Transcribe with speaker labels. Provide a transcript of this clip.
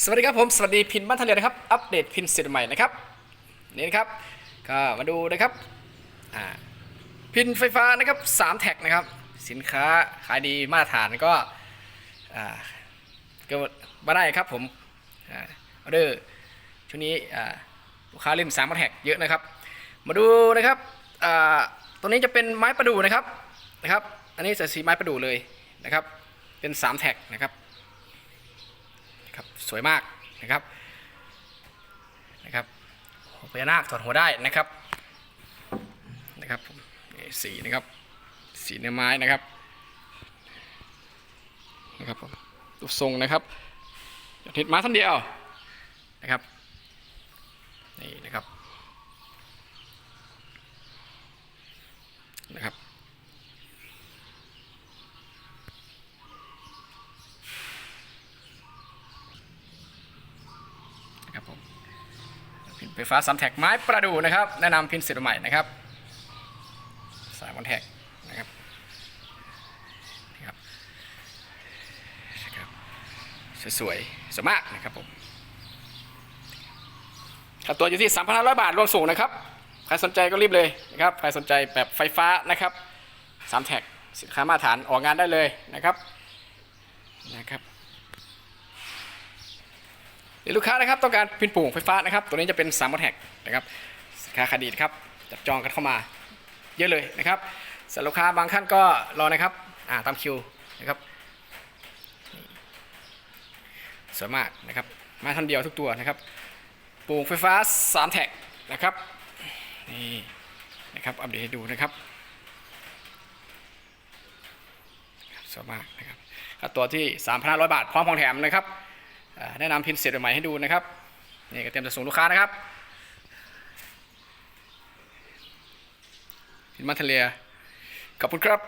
Speaker 1: สวัสดีครับผมสวัสดีพินบ้านทะเลนะครับอัปเดตพินเสร็จใหม่นะครับนี่นะครับก็มาดูนะครับพินไฟฟ้านะครับ3แท็กนะครับ สินค้าขายดีมาตรฐานก็อ่าก็มาได้ครับผมออเดอร์ช่วงนี้อ่าลูกค้าเล่น3แท็กเยอะนะครับ มาดูนะครับอ่าตัวนี้จะเป็นไม้ประดู่นะครับนะครับ อันนี้จะสีไม้ประดู่เลยนะครับ เป็น3แท็กนะครับ ครับสวยมากนะครับนะครับพญานาคถอดหัวได้นะครับนะครับสีนะครับสีเนื้อไม้นะครับนะครับผมรูปทรงนะครับยอดทิศไม้ท่านเดียวนะครับนี่นะครับนะครับผมพิน ไฟฟ้าสามแท็กไม้ประดู่นะครับ แนะนำพินเสร็จใหม่นะครับสายวันแท็กนะครับนะครับสวยๆสวยมากนะครับผมค่าตัวอยู่ที่ 3,500 บาทรวมส่งนะครับ ใครสนใจก็รีบเลยนะครับ ใครสนใจแบบไฟฟ้านะครับสามแท็กสินค้ามาตรฐานออกงานได้เลยนะครับนะครับ หรือลูกค้านะครับต้องการพินปุ่งไฟฟ้านะครับ ตัวนี้จะเป็น3ามมแท็กนะครับสินค้าคดีนะครับจับจองกันเข้ามาเยอะเลยนะครับสำหรับลูกค้าบางท่านก็รอนะครับอ่าตามคิวนะครับสวยมากนะครับมาท่านเดียวทุกตัวนะครับปุ่งไฟฟ้า 3 แท็กนะครับนี่นะครับอัปเดตให้ดูนะครับสวยมากนะครับค่าตัวที่ 3,500 บาท พร้อมของแถมนะครับ แนะนำพินเสร็จใหม่ให้ดูนะครับนี่ก็เตรียมจะส่งลูกค้านะครับพินมาเทเลียขอบคุณครับ